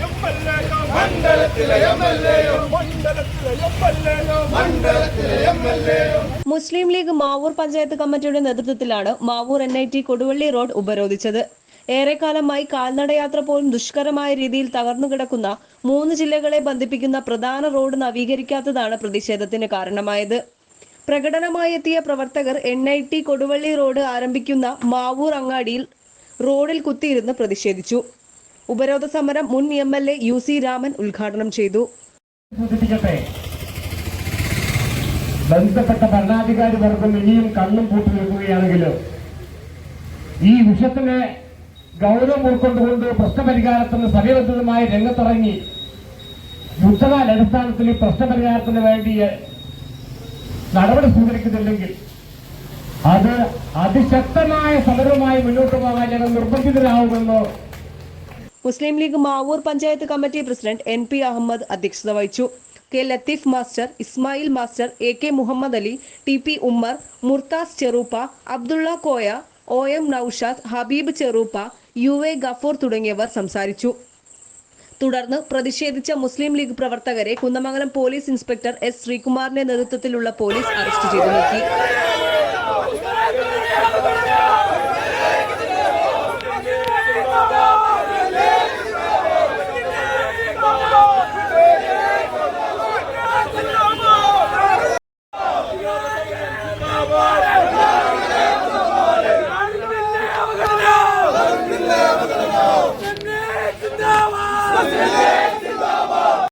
يوم لا മുസ്ലിം ലീഗ് മാവൂർ പഞ്ചായത്ത് കമ്മിറ്റിയുടെ നേതൃത്വത്തിലാണ് Mavoor N I T Koduvally road ഉപരോധിച്ചത്. ഏറെക്കാലമായി കാൽനടയാത്ര പോലും ദുഷ്കരമായ രീതിയിൽ തകർന്നു കിടക്കുന്ന മൂന്ന് ജില്ലകളെ ബന്ധിപ്പിക്കുന്ന പ്രധാന റോഡ് നവീകരിക്കാത്തതാണ് പ്രതിഷേധത്തിന് കാരണമായത്. പ്രകടനമായി എത്തിയ പ്രവർത്തകർ N I T Koduvally road ആരംഭിക്കുന്ന മാവൂർ അങ്ങാടിയിൽ റോഡിൽ കുത്തിയിരുന്ന് പ്രതിഷേധിച്ചു. ഉപരോധ സമരം മുൻ M L A U C Raman ഉദ്ഘാടനം ചെയ്തു. ബന്ധപ്പെട്ട ഭരണാധികാരി വർഗം ഇനിയും കണ്ണും പൂട്ടി നിൽക്കുകയാണെങ്കിൽ ഈ വിഷയത്തിനെ ഗൗരവം ഉൾക്കൊണ്ടുകൊണ്ട് പ്രശ്നപരിഹാരത്തിന് സമയബന്ധിതമായി രംഗത്തിറങ്ങി യുദ്ധകാല അടിസ്ഥാനത്തിൽ പ്രശ്നപരിഹാരത്തിന് വേണ്ടി നടപടി സ്വീകരിക്കുന്നില്ലെങ്കിൽ അത് അതിശക്തമായ സമരവുമായി മുന്നോട്ട് പോകാൻ ഞങ്ങൾ നിർബന്ധിതരാകുമെന്ന് Muslim League Mavoor panchayat committee president N P Ahammed അധ്യക്ഷത വഹിച്ചു. K Latheef master Ismail master A K Muhammad Ali T P Ummer Murthas Cheruppa Abdulla Koya O M Noushad Habeeb Cheruppa U A Gafoor തുടങ്ങിയവർ സംസാരിച്ചു. തുടർന്ന് പ്രതിഷേധിച്ച മുസ്ലിം ലീഗ് പ്രവർത്തകരെ Kunnamangalam police inspector S ശ്രീകുമാറിന്റെ നേതൃത്വത്തിലുള്ള police arrest ചെയ്തു നീക്കി. Vamos!